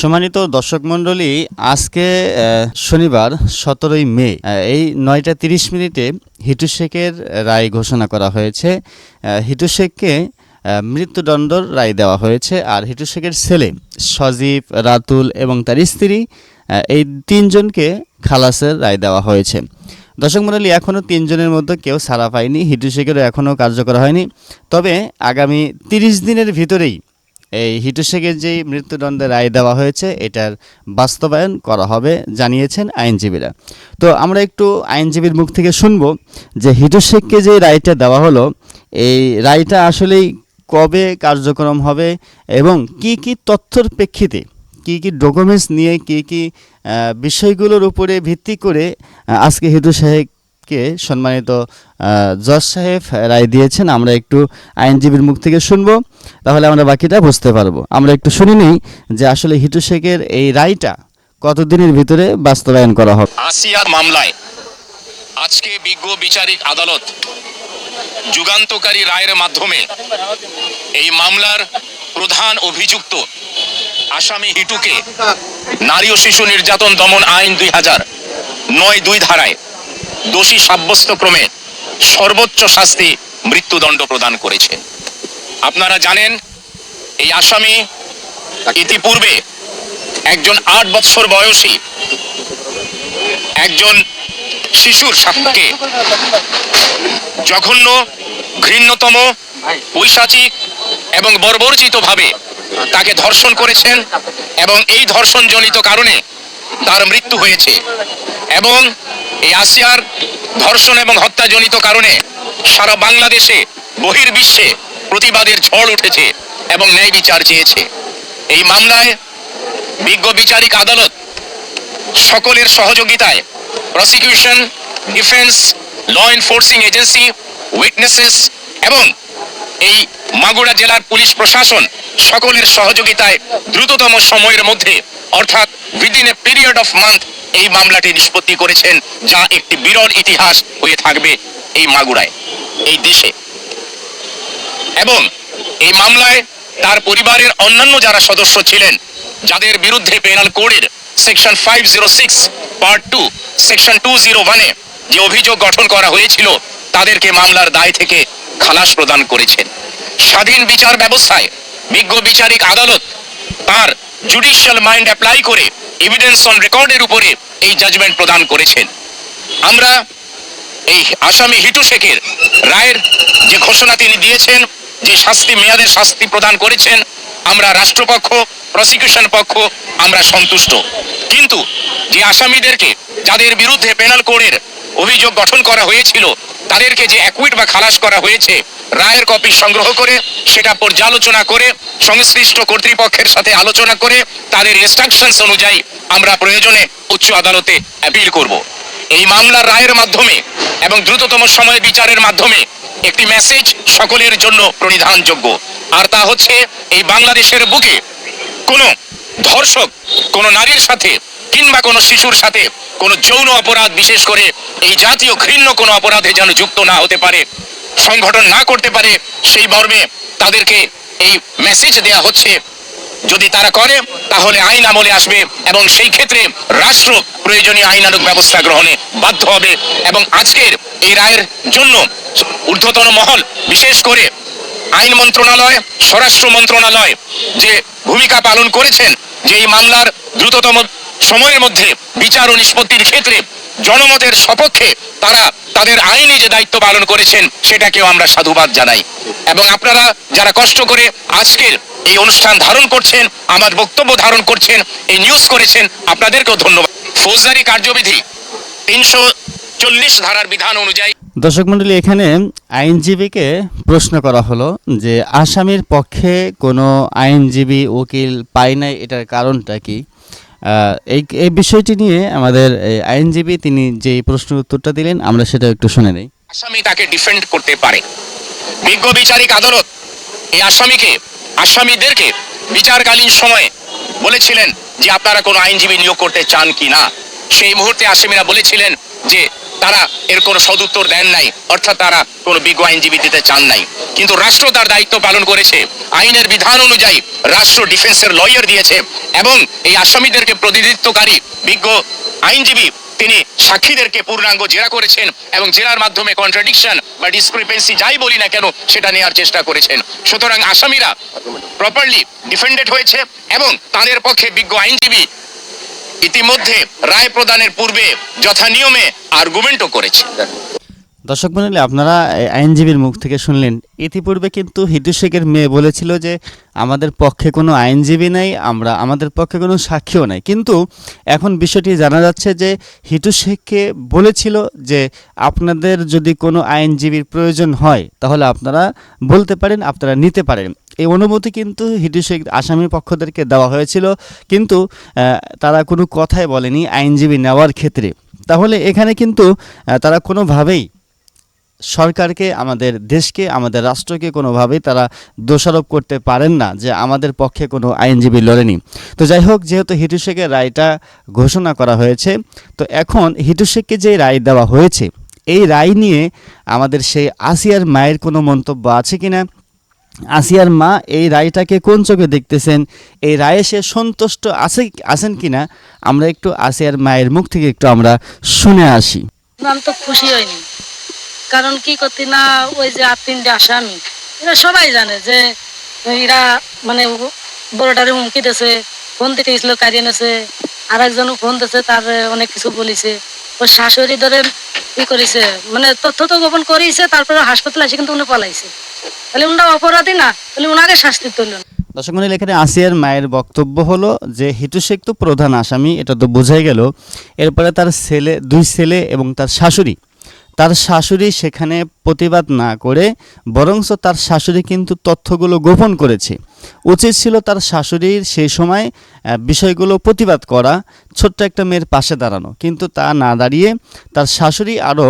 সম্মানিত দর্শক মণ্ডলী, আজকে শনিবার, সতেরোই মে এই নয়টা তিরিশ মিনিটে হিটু শেখের রায় ঘোষণা করা হয়েছে। হিটু শেখকে মৃত্যুদণ্ডর রায় দেওয়া হয়েছে। আর হিটু শেখের ছেলে সজীব, রাতুল এবং তার স্ত্রী এই তিনজনকে খালাসের রায় দেওয়া হয়েছে। দর্শক মণ্ডলী এখনও তিনজনের মধ্যে কেউ ছাড়া পায়নি। হিটু শেখেরও এখনও কার্যকর হয়নি। তবে আগামী তিরিশ দিনের ভিতরেই এই হিটু শেখের যেই মৃত্যুদণ্ডের রায় দেওয়া হয়েছে, এটার বাস্তবায়ন করা হবে, জানিয়েছেন আইনজীবীরা। তো আমরা একটু আইনজীবীর মুখ থেকে শুনব যে হিটু শেখকে যে রায়টা দেওয়া হলো, এই রায়টা আসলেই কবে কার্যক্রম হবে এবং কি কি তথ্যর প্রেক্ষিতে, কি কি ডকুমেন্টস নিয়ে, কি কি বিষয়গুলোর উপরে ভিত্তি করে আজকে হিটু সাহেবকে সম্মানিত জজ সাহেব রায় দিয়েছেন, আমরা একটু আইনজীবীর মুখ থেকে শুনব, তাহলে আমরা বাকিটা বুঝতে পারব। আমরা একটু শুনে নিই যে আসলে হিটু শেখের এই রায়টা কতদিনের ভিতরে বাস্তবায়ন করা হবে। আসিয়ার মামলায় আজকে বিজ্ঞ বিচারিক আদালত যুগান্তকারী রায়ের মাধ্যমে এই মামলার প্রধান অভিযুক্ত আসামি হিটুকে নারী ও শিশু নির্যাতন দমন আইন দুই হাজার নয় দুই ধারায় দোষী সাব্যস্ত ক্রমে সর্বোচ্চ শাস্তি মৃত্যুদণ্ড প্রদান করেছে। আপনারা জানেন, এই আসামি ইতিপূর্বে একজন আট বৎসর বয়সী একজন শিশুর সাথে জঘন্য, ঘৃণ্যতম পৈশাচিক এবং বর্বরচিত ভাবে তাকে ধর্ষণ করেছেন এবং এই ধর্ষণজনিত কারণে তার মৃত্যু হয়েছে এবং এই আসিয়ার ধর্ষণ এবং হত্যাজনিত কারণে সারা বাংলাদেশে বহির্বিশ্বে প্রতিবাদের ঝড় উঠেছে এবং ন্যায় বিচার চেয়েছে। এই মামলায় বিজ্ঞ বিচারিক আদালত সকলের সহযোগিতায় prosecution defence law enforcing agency witnesses এবং এই মাগুরা জেলার পুলিশ প্রশাসন সকলের সহযোগিতায় দ্রুততম সময়ের মধ্যে, অর্থাৎ within a period of month এই মামলাটি নিষ্পত্তি করেছেন, যা একটি বিরল ইতিহাস হয়ে থাকবে এই মাগুরায়, এই দেশে। এবং এই মামলায় তার পরিবারের অন্যান্য যারা সদস্য ছিলেন, যাদের বিরুদ্ধে পেনাল কোডের section five zero six part two section two zero ওয়ানে যে অভিযোগ গঠন করা হয়েছিল, তাদেরকে মামলার দায় থেকে খালাস প্রদান করেছেন। স্বাধীন বিচার ব্যবস্থায়, বিজ্ঞ বিচারিক আদালত তার জুডিশিয়াল মাইন্ড অ্যাপ্লাই করে এভিডেন্স অন রেকর্ডের উপরে এই জাজমেন্ট প্রদান করেছেন। আমরা এই আসামি হিটু শেখের রায়ের যে ঘোষণা তিনি দিয়েছেন, যে শাস্তি, মেয়াদের শাস্তি প্রদান করেছেন, আমরা রাষ্ট্রপক্ষ প্রসিকিউশন পক্ষ, আমরা সন্তুষ্ট। কিন্তু যে আসামিদেরকে যাদের বিরুদ্ধে পেনাল কোডের অভিযোগ গঠন করা হয়েছিল, তাদেরকে যে অ্যাকুইট বা খালাস করা হয়েছে রায়ের কপি সংগ্রহ করে, সেটা পর্যালোচনা করে, সংশ্লিষ্ট কর্তৃপক্ষের সাথে আলোচনা করে, তাদের ইনস্ট্রাকশনস অনুযায়ী আমরা প্রয়োজনে উচ্চ আদালতে অ্যাপিল করব। এই মামলার রায়ের মাধ্যমে এবং দ্রুততম সময় বিচারের মাধ্যমে একটি মেসেজ সকলের জন্য প্রণিধানযোগ্য। আর তা হচ্ছে, এই বাংলাদেশের বুকে কোনো ধর্ষক, কোনো নারীর সাথে কিংবা কোনো শিশুর সাথে কোনো যৌন অপরাধ, বিশেষ করে এই জাতীয় ঘৃণ্য কোনো অপরাধে যেন যুক্ত না হতে পারে সংগঠন না করতে পারে, সেই মর্মে তাদেরকে এই মেসেজ দেয়া হচ্ছে। যদি তারা করে, তাহলে আইন আমলে আসবে এবং সেই ক্ষেত্রে রাষ্ট্র প্রয়োজনীয় আইনানুগ ব্যবস্থা গ্রহণে বাধ্য হবে এবং আজকের এই রায়ের জন্য ঊর্ধ্বতন মহল, বিশেষ করে আইন মন্ত্রণালয়, স্বরাষ্ট্র মন্ত্রণালয় যে ভূমিকা পালন করেছেন যে এই মামলার দ্রুততম সময়ের মধ্যে বিচার ও নিষ্পত্তির ক্ষেত্রে জনমতের সপক্ষে তারা তাদের আইনি যে দায়িত্ব পালন করেছেন, সেটাকেও আমরা সাধুবাদ জানাই। এবং আপনারা যারা কষ্ট করে আজকের এই অনুষ্ঠান ধারণ করছেন, আমার বক্তব্য ধারণ করছেন, এই নিউজ করেছেন, আপনাদেরকেও ধন্যবাদ। ফৌজদারি কার্যবিধি তিনশো চল্লিশ ধারার বিধান অনুযায়ী দর্শক মণ্ডলী, এখানে আইনজীবীকে প্রশ্ন করা হলো যে আসামির পক্ষে কোনো আইনজীবী উকিল পায় নাই, এটার কারণটা কি? এই এই বিষয়টি নিয়ে আমাদের আইনজীবী তিনি যে প্রশ্নের উত্তরটা দিলেন, আমরা সেটা একটু শুনে নেই। আসামি তাকে ডিফেন্ড করতে পারে। বিজ্ঞ বিচারিক আদালত এই আসামিকে, আসামিদেরকে বিচারকালীন সময়ে বলেছিলেন যে আপনারা কোনো আইনজীবী নিয়োগ করতে চান কি না? সেই মুহূর্তে আসামিরা বলেছিলেন যে তারা এর কোনো সদুত্তর দেন নাই, অর্থাৎ তারা কোনো বিজ্ঞ আইনজীবী দিতে চান নাই। কিন্তু রাষ্ট্র তার দায়িত্ব পালন করেছে, আইনের বিধান অনুযায়ী রাষ্ট্র ডিফেন্সের লয়ার দিয়েছে, এবং এই আসামিদেরকে প্রতিনিধিত্বকারী বিজ্ঞ আইনজীবী তিনি সাক্ষীদেরকে পূর্ণাঙ্গ জেরা করেছেন, এবং জেরার মাধ্যমে কন্ট্রাডিকশন বা ডিসক্রিপেন্সি যাই বলি না কেন, সেটা নেওয়ার চেষ্টা করেছেন। সুতরাং আসামিরা প্রপারলি ডিফেন্ডেড হয়েছে, এবং তাদের পক্ষে বিজ্ঞ আইনজীবী ইতিমধ্যে রায় প্রদানের পূর্বে যথা নিয়মে আর্গুমেন্টও করেছে। দর্শক মন্ডলী, আপনারা আইনজীবীর মুখ থেকে শুনলেন। ইতিপূর্বে কিন্তু হিটু শেখের মেয়ে বলেছিল যে, আমাদের পক্ষে কোনো আইনজীবী নেই, আমরা আমাদের পক্ষে কোনো সাক্ষীও নেই। কিন্তু এখন বিষয়টি জানা যাচ্ছে যে, হিটু শেখকে বলেছিল যে, আপনাদের যদি কোনো আইনজীবীর প্রয়োজন হয়, তাহলে আপনারা বলতে পারেন, আপনারা নিতে পারেন। এই অনুমতি কিন্তু হিটু শেখ আসামি পক্ষদেরকে দেওয়া হয়েছিল। কিন্তু তারা কোনো কথাই বলেনি আইনজীবী নেওয়ার ক্ষেত্রে। তাহলে এখানে কিন্তু তারা কোনোভাবেই সরকারকে, আমাদের দেশকে, আমাদের রাষ্ট্রকে কোনোভাবেই তারা দোষারোপ করতে পারেন না যে আমাদের পক্ষে কোনো আইনজীবী লড়েনি। তো যাই হোক, যেহেতু হিটু শেখের রায়টা ঘোষণা করা হয়েছে, তো এখন হিটু শেখকে যে রায় দেওয়া হয়েছে, এই রায় নিয়ে আমাদের সেই আসিয়ার মায়ের কোনো মন্তব্য আছে কিনা? আসিয়ার মা, এই রায়টাকে কোন চোখে দেখতেছেন? এই রায়ে সে সন্তুষ্ট আছে, আছেন কিনা? আমরা একটু আসিয়ার মায়ের মুখ থেকে একটু আমরা শুনে আসি। আমি তো খুশি হইনি কারণ কি করতে না, ওই যে আর তিনটে আসামি, এরা সবাই জানে যে এরা মানে বড়টারে হুমকি দিয়েছে, ফোন দিতে গেছিল কারিয়ে নেছে আর একজনও ফোন দিয়েছে, তার অনেক কিছু বলিছে। ওর শাশুড়ি ধরে ই করেছে মানে তথ্য তো গোপন করেছে তারপরে হাসপাতালে এসে কিন্তু উনি পালাইছে। তাহলে উনটা অপরাধী না, তাহলে উনাকে শাস্তি তুলল দর্শক মন্ডল, এখানে আসিয়ার মায়ের বক্তব্য হলো যে হিটু শেখ তো প্রধান আসামি, এটা তো বোঝাই গেল, এরপরে তার ছেলে, দুই ছেলে এবং তার শাশুড়ি। তার শাশুড়ি সেখানে প্রতিবাদ না করে, বরংস তার শাশুড়ি কিন্তু তথ্যগুলো গোপন করেছে। উচিত ছিল তার শাশুড়ির সেই সময় বিষয়গুলো প্রতিবাদ করা, ছোট্ট একটা মেয়ের পাশে দাঁড়ানো। কিন্তু তা না দাঁড়িয়ে তার শাশুড়ি আরও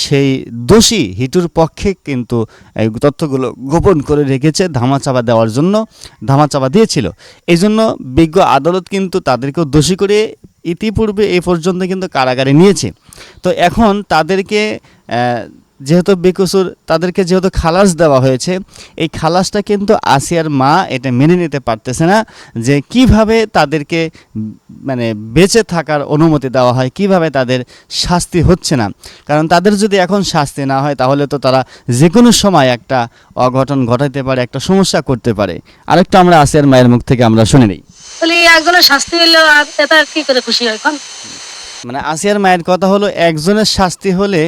সেই দোষী হিটুর পক্ষে কিন্তু, এই তথ্যগুলো গোপন করে রেখেছে ধামাচাপা দেওয়ার জন্য, ধামাচাপা দিয়েছিল। এই জন্য বিজ্ঞ আদালত কিন্তু তাদেরকেও দোষী করে ইতিপূর্বে এই পর্যন্ত কিন্তু কারাগারে নিয়েছে। তো এখন তাদেরকে যেহেতু বেকসুর, তাদেরকে যেহেতু খালাস দেওয়া হয়েছে, এই খালাসটা কিন্তু আসিয়ার মা এটা মেনে নিতে পারতেছে না যে কীভাবে তাদেরকে মানে বেঁচে থাকার অনুমতি দেওয়া হয়, কীভাবে তাদের শাস্তি হচ্ছে না। কারণ তাদের যদি এখন শাস্তি না হয়, তাহলে তো তারা যে কোনো সময় একটা অঘটন ঘটাইতে পারে, একটা সমস্যা করতে পারে। আরেকটা আমরা আসিয়ার মায়ের মুখ থেকে আমরা শুনে নিই। তাহলে একজনের শাস্তি হইলে এটা কি করে খুশি হয় এখন? মানে আসিয়ার মায়ের কথা হলো একজনের শাস্তি হলে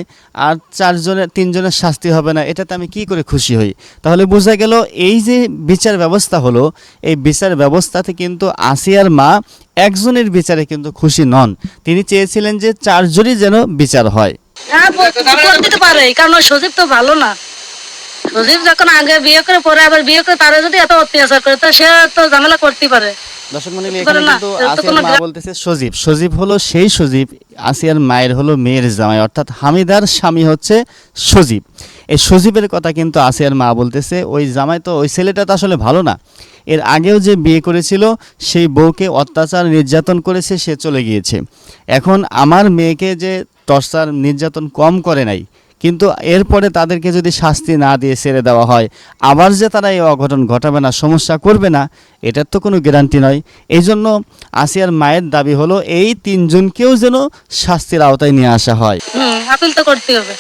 আর চারজনের তিনজনের শাস্তি হবে না এটাতে আমি কি করে খুশি হই? তাহলে বোঝা গেল এই যে বিচার ব্যবস্থা হলো এই বিচার ব্যবস্থাতে কিন্তু আসিয়ার মা একজনের বিচারে কিন্তু খুশি নন। তিনি চেয়েছিলেন যে চারজনই যেন বিচার হয়। হ্যাঁ পারে? কারণ সজীব তো ভালো না। যখন আগে বিয়ে করে পরে আবার বিয়ে করে তারা যদি এত অত্যাচার করে তো সে তো ঝামেলা করতে পারে। দর্শক মন্ডলী এখানে কিন্তু আসিয়ার মা বলতেছে সজীব। সজীব হলো সেই সজীব আসিয়ার মায়ের হলো মেয়ের জামাই অর্থাৎ হামিদার স্বামী হচ্ছে সজীব। এই সজীবের কথা কিন্তু আসিয়ার মা বলতেছে ওই জামাই তো ওই ছেলেটা তো আসলে ভালো না। এর আগেও যে বিয়ে করেছিল সেই বউকে অত্যাচার নির্যাতন করেছে সে চলে গিয়েছে। এখন আমার মেয়েকে যে টর্চার নির্যাতন কম করে নাই কিন্তু এরপরে তাদেরকে যদি শাস্তি না দিয়ে ছেড়ে দেওয়া হয়, আবার যে তারা এই অঘটন ঘটাবে না, সমস্যা করবে না, এটার তো কোনো গ্যারান্টি নয়। এই জন্য আসিয়ার মায়ের দাবি হলো, এই তিনজনকেও যেন শাস্তির আওতায় নিয়ে আসা হয়। আপিল তো করতে হবে।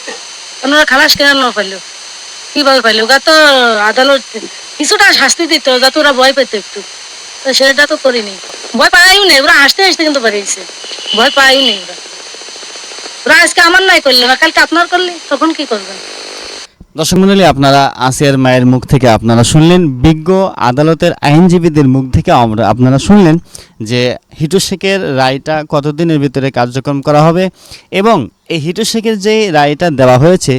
ওনারা খালাস কেন না পাইলো? কীভাবে পাইলো? ওরা তো আদালত কিছুটা শাস্তি দিত যাতে ওরা ভয় পেত একটু। সেটা তো করিনি। ভয় পাইও নেই, ওরা হাসতে হাসতে কিন্তু পারিয়েছে ভয় পাইও নেই ওরা। ওরা আজকে আমার নাই করলে না কালকে আপনার করলে, তখন কি করবেন? দর্শক মণ্ডলী আপনারা আসিয়ার মায়ের মুখ থেকে আপনারা শুনলেন, বিজ্ঞ আদালতের আইনজীবীদের মুখ থেকে আমরা আপনারা শুনলেন যে হিটু শেখের রায়টা কতদিনের ভিতরে কার্যক্রম করা হবে এবং এই হিটু শেখের যে রায়টা দেওয়া হয়েছে,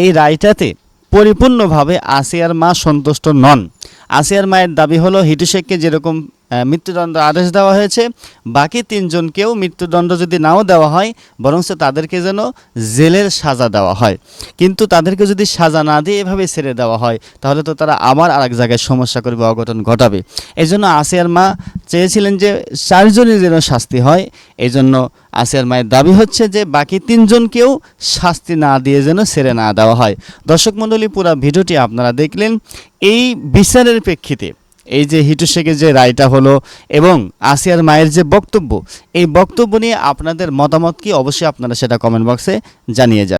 এই রায়টাতে পরিপূর্ণভাবে আসিয়ার মা সন্তুষ্ট নন। আসিয়ার মায়ের দাবি হলো, হিটু শেখকে যেরকম মৃত্যুদণ্ড আদেশ দেওয়া হয়েছে। বাকি তিনজনকেও মৃত্যুদণ্ড যদি নাও দেওয়া হয় বরঞ্চ তাদেরকে যেন জেলের সাজা দেওয়া হয়। কিন্তু তাদেরকে যদি সাজা না দিয়ে এভাবে ছেড়ে দেওয়া হয়, তাহলে তো তারা আবার আরেক জায়গায় সমস্যা করবে, অঘটন ঘটাবে। এই জন্য আসিয়ার মা চেয়েছিলেন যে চারজনের যেন শাস্তি হয়। এই জন্য আসিয়ার মায়ের দাবি হচ্ছে যে বাকি তিনজনকেও শাস্তি না দিয়ে যেন ছেড়ে না দেওয়া হয়। দর্শক মণ্ডলী, পুরো ভিডিওটি আপনারা দেখলেন। এই বিচারের প্রেক্ষিতে এই যে হিটু শেখের যে রায়টা হলো এবং আসিয়ার মায়ের যে বক্তব্য, এই বক্তব্য নিয়ে আপনাদের মতামত কি? অবশ্যই আপনারা সেটা কমেন্ট বক্সে জানিয়ে যান।